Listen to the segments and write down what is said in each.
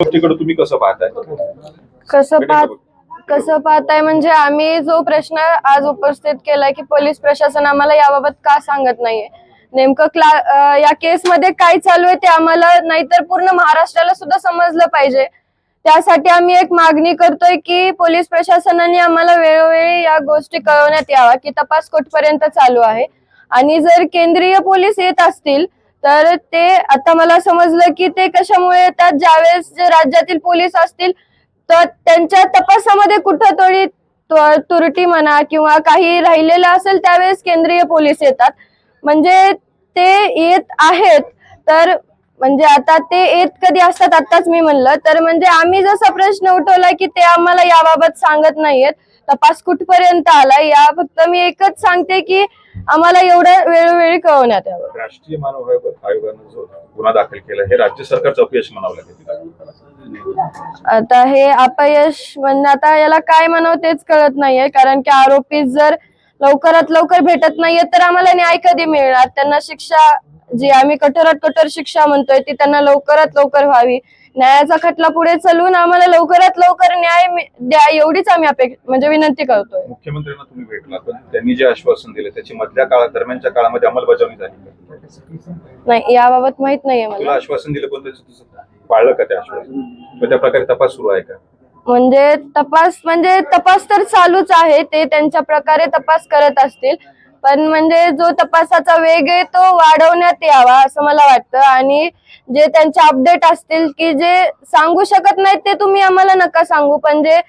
गोष्टीकडे तुम्ही कसं पाहताय? कसं पाहत कसं पाहताय म्हणजे आम्ही जो प्रश्न आज उपस्थित केलाय की पोलीस प्रशासन आम्हाला याबाबत का सांगत नाहीये? नेमकं क्ला या केसमध्ये काय चालू आहे ते आम्हाला नाहीतर पूर्ण महाराष्ट्राला सुद्धा समजलं पाहिजे. त्यासाठी आम्ही एक मागणी करतोय की पोलीस प्रशासनाने आम्हाला वेळोवेळी या गोष्टी कळवण्यात यावा की तपास कुठपर्यंत चालू आहे. आणि जर केंद्रीय पोलीस येत असतील तर ते आता मला समजलं की ते कशामुळे येतात? ज्यावेळेस जे राज्यातील पोलीस असतील तर त्यांच्या तपासामध्ये कुठंतरी तुरटी म्हणा किंवा काही राहिलेलं असेल त्यावेळेस केंद्रीय पोलीस येतात. म्हणजे ते येत आहेत तर म्हणजे आता ते येत कधी असतात आताच मी म्हणलं. तर म्हणजे आम्ही जसा प्रश्न उठवला की ते आम्हाला याबाबत सांगत नाहीयेत. तपास कुठपर्यंत आला या फक्त मी एकच सांगते की आम्हाला एवढं वेळोवेळी कळवण्यात यावं. राष्ट्रीय मानव आयोगानं जो गुन्हा दाखल केला हे राज्य सरकारचं अपयश म्हणावं लागेल आता हे अपयश म्हणजे आता याला काय म्हणावं तेच कळत नाहीये. कारण की आरोपी जर लवकरात लवकर भेटत नाहीये तर आम्हाला न्याय कधी मिळणार? त्यांना शिक्षा जी आम्ही कठोरात कठोर शिक्षा म्हणतोय ती त्यांना लवकरात लवकर व्हावी. न्यायाचा खटला पुढे चालून आम्हाला लवकरात लवकर न्याय द्या एवढीच आम्ही अपेक्षा म्हणजे विनंती करतोय. मुख्यमंत्र्यांना तुम्ही भेटला पण त्यांनी जे आश्वासन दिले त्याची मधल्या काळात दरम्यानच्या काळामध्ये अंमलबजावणी झाली? नाही याबाबत माहीत नाहीये मला. आश्वासन दिलं पण पाळलं का ते आश्वासन? त्या प्रकारे तपास सुरू आहे का? म्हणजे तपास म्हणजे तपास तर चालूच आहे ते त्यांच्या प्रकारे तपास करत असतील. पण म्हणजे जो तपासाचा वेग आहे तो वाढवण्यात यावा असं मला वाटतं. आणि जे त्यांचे अपडेट असतील की जे सांगू शकत नाहीत ते तुम्ही आम्हाला नका सांगू. पण जे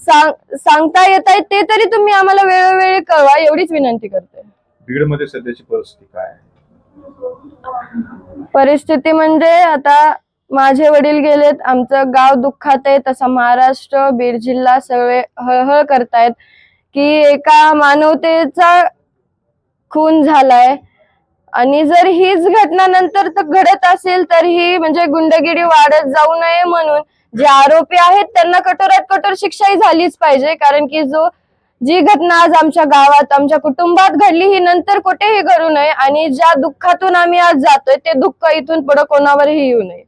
सांग- सांगता येत आहेत ते तरी तुम्ही आम्हाला वेळोवेळी कळवा एवढीच विनंती करते. बीडमध्ये सध्याची परिस्थिती काय आहे? परिस्थिती म्हणजे आता माझे वडील गेलेत आमचं गाव दुःखात आहे. तसं महाराष्ट्र बीड जिल्हा सगळे हळहळ करतायत की एका मानवतेचा खून झालाय. आणि जर हीच घटना नंतर तर घडत असेल तर ही म्हणजे गुंडगिरी वाढत जाऊ नये म्हणून जे आरोपी आहेत त्यांना कठोरात कठोर शिक्षाही झालीच पाहिजे. कारण की जो जी घटना आज आमच्या गावात आमच्या कुटुंबात घडली ही नंतर कुठेही घडू नये. आणि ज्या दुःखातून आम्ही आज जातोय ते दुःख इथून पुढे कोणावरही येऊ नये.